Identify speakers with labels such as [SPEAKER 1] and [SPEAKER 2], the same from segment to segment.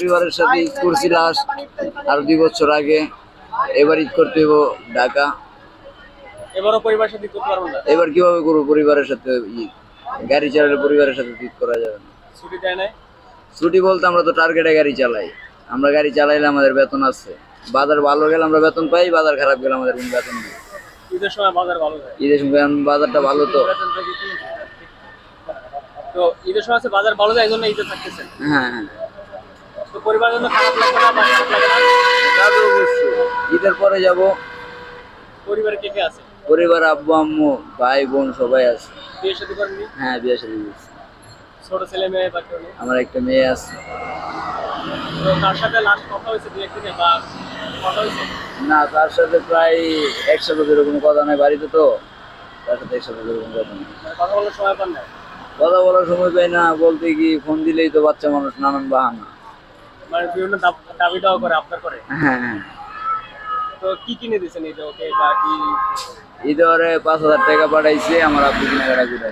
[SPEAKER 1] পরিবারের সাথে ঈদ করছি লাস্ট আর দুই বছর আগে এবার ঈদ করতে হইব ঢাকা।
[SPEAKER 2] এবারও পরিবারের সাথে করতে পারবেন না?
[SPEAKER 1] এবার কীভাবে করব পরিবারের সাথে ঈদ গাড়ি চালালে পরিবারের সাথে ঈদ করা যাবে না।
[SPEAKER 2] ছুটি দেয় নাই?
[SPEAKER 1] ছুটি বলতে আমরা তো টার্গেটে গাড়ি চালাই। আমরা গাড়ি চালাইলে আমাদের বেতন আছে। বাজার ভালো গেলে আমরা বেতন পাই বাজার খারাপ গেলে আমাদের কোনো বেতন নেই।
[SPEAKER 2] ঈদের সময় বাজার ভালো যায়?
[SPEAKER 1] ঈদের সময় বাজারটা ভালো তো।
[SPEAKER 2] তো ঈদের সময় আছে বাজার ভালো যায় এই জন্য ঈদে থাকতেছেন?
[SPEAKER 1] হ্যাঁ হ্যাঁ।
[SPEAKER 2] তো পরিবারের জন্য খারাপ লাগবে না বা খারাপ লাগে না?
[SPEAKER 1] তা অবশ্যই। ঈদের পরে যাব।
[SPEAKER 2] পরিবারে কে কে আছে?
[SPEAKER 1] পরিবার আব্বু আম্মু ভাই বোন সবাই আছে।
[SPEAKER 2] বিয়ে করেননি
[SPEAKER 1] হ্যাঁ বিয়ে দিয়েছি
[SPEAKER 2] ছোট ছেলে মেয়ে বা কেউ নেই?
[SPEAKER 1] আমার একটা মেয়ে আছে।
[SPEAKER 2] তো তার সাথে লাস্ট কথা হয়েছে দু একদিনে বা কথা হয়েছে?
[SPEAKER 1] না তার সাথে প্রায় একসাথে এরকম কথা নাই বাড়িতে তো তার সাথে একসাথে এরকম কথা নেই।
[SPEAKER 2] মানে কথা বলার সময় পান না
[SPEAKER 1] কথা বলার সময় পাই না বলতে কি ফোন দিলেই তো বাচ্চা মানুষ নানান বাহানা।
[SPEAKER 2] মানে বিভিন্ন দাব- দাওয়া করে আপনার করে।
[SPEAKER 1] হ্যাঁ।
[SPEAKER 2] তো কি কিনে দিয়েছেন ঈদে ওকে বা কি?
[SPEAKER 1] ঈদে ওরে পাঁচ হাজার টাকা পাঠাইছে আমার আপু কেনাকাটা করে দিবে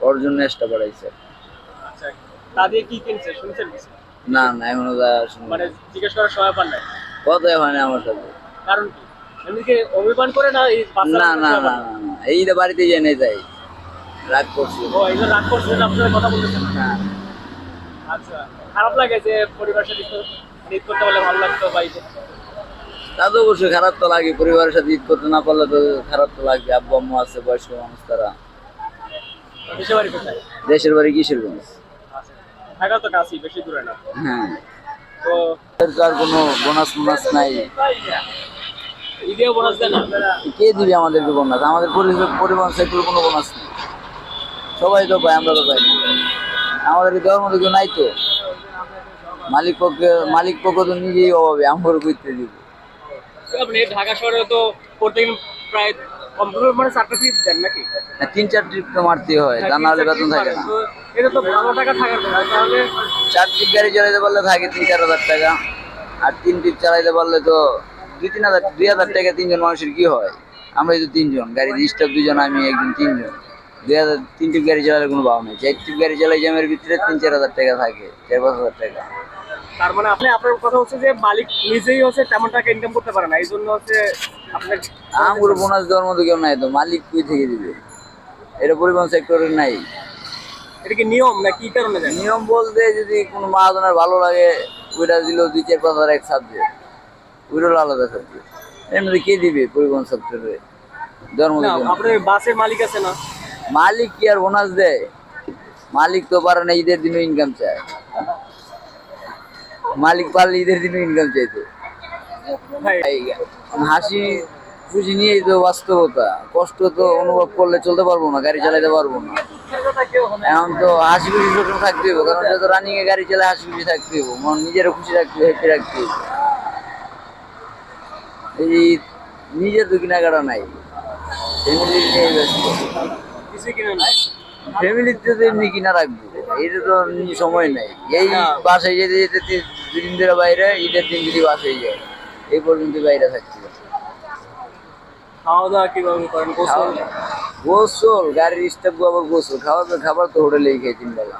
[SPEAKER 1] ওর জন্য এক্সট্রা পাঠাইছে।
[SPEAKER 2] আচ্ছা তা দিয়ে কি কিনছে? শুনছেন কিছু?
[SPEAKER 1] না না এখনও যা
[SPEAKER 2] মানে জিজ্ঞেস করার সময় পান না
[SPEAKER 1] কথাই হয় না আমার সাথে।
[SPEAKER 2] কারণ কি? এমনিকে অভিমান করে না এই
[SPEAKER 1] না না না না, না। এই ঈদে বাড়িতে জেনে যাই রাগ করছি।
[SPEAKER 2] ও এই যে রাগ করছেন আপনার কথা বলতেছেন?
[SPEAKER 1] হ্যাঁ।
[SPEAKER 2] আচ্ছা খারাপ লাগে যে পরিবারের সাথে ঈদ করতে পারলে ভালো লাগতো বা
[SPEAKER 1] তা তো অবশ্যই খারাপ তো লাগে পরিবারের সাথে ঈদ করতে না পারলে তো খারাপ তো লাগবে আব্বু আম্মু আছে বয়স্ক মানুষ তারা। দেশের বাড়ি কিশোরগঞ্জ।
[SPEAKER 2] আচ্ছা ঢাকা তো কাছেই বেশি দূরে না।
[SPEAKER 1] হ্যাঁ।
[SPEAKER 2] তো
[SPEAKER 1] আর কোনো বোনাস মোনাস নাই।
[SPEAKER 2] ঈদেও বোনাস দেন
[SPEAKER 1] কে দিবে আমাদেরকে বোনাস আমাদের পরি- পরিবহন সেক্টর কোনো বোনাস নেই। সবাই তো পায় আমরা তো পাই। আমাদেরকে দেওয়ার মতো কেউ নাই তো। মালিক পক্ষে মালিক পক্ষ তো নিজেই অভাবে আমার করতে দিব।
[SPEAKER 2] ঢাকা শহরে তো প্রত্যেকদিন প্রায় মানে চারটা ফিট দেন নাকি?
[SPEAKER 1] হ্যাঁ, তিন চার ট্রিপ তো মারতে হয় তা না হলে বেতন থাকে না।
[SPEAKER 2] এটা তো ভালো টাকা থাকার কথা তাহলে
[SPEAKER 1] চার ট্রিপ গাড়ি চালাইতে পারলে থাকে তিন চার হাজার টাকা আর তিন ট্রিপ চালাইতে পারলে তো দুই তিন হাজার দুই হাজার টাকা তিনজন মানুষের কি হয়? আমরাই তো তিনজন গাড়িতে স্টাফ দুজন আমি একজন তিনজন। দুই হাজার তিন ট্রিপ গাড়ি চালালে কোনো ভাব নেই। চার ট্রিপ গাড়ি চালাই জ্যামের ভিতরে তিন চার হাজার টাকা থাকে চার পাঁচ হাজার টাকা।
[SPEAKER 2] তার মানে আপনি আপনার কথা হচ্ছে যে মালিক নিজেই হচ্ছে তেমন টাকা ইনকাম করতে পারে না এই জন্য হচ্ছে আপনার
[SPEAKER 1] আমার বোনাস দেওয়ার মতো কেউ নাই তো মালিক কই থেকে দিবে? এটা পরিবহন সেক্টরের নাই।
[SPEAKER 2] এটা কি নিয়ম না কি কারণে
[SPEAKER 1] নিয়ম বলতে যদি কোনো মাহাজনের ভালো লাগে ওইটা দিল দুই চার পাঁচ হাজার এক সাবজেক্ট ওইটাও আলাদা সাবজেক্ট। এমনি কে দিবে পরিবহন সেক্টরে দেওয়ার মতো।
[SPEAKER 2] আপনার বাসের মালিক আছে না?
[SPEAKER 1] মালিক কি আর বোনাস দেয়? মালিক তো পারে না ঈদের দিনও ইনকাম চায়। মালিক পারলে ঈদের দিনও ইনকাম চাইতো। হাসি খুশি নিয়েই তো বাস্তবতা। কষ্ট তো অনুভব করলে চলতে পারব না গাড়ি চালাতে পারব না। এখন তো হাসি খুশি সবসময় থাকতে হবে কারণ যত রানিং এ গাড়ি চালায় হাসি খুশি থাকতে হবে মন নিজেরও খুশি রাখতে হবে হ্যাপি রাখতে হবে এই নিজের তো কেনাকাটা নাই ফ্যামিলি নিয়ে ব্যস্ত। তো এমনি কিনা রাখব। এটা তো সময় নাই। এই যেতে যেতে দুদিন ধরে বাইরে ঈদের দিন যদি বাসায় যায় এই পর্যন্ত বাইরে
[SPEAKER 2] খাওয়া দাওয়া কীভাবে করেন? গোসল?
[SPEAKER 1] গোসল গাড়ির স্টাফ আবার গোসল। খাবার তো খাবার তো হোটেলেই খাই তিন বেলা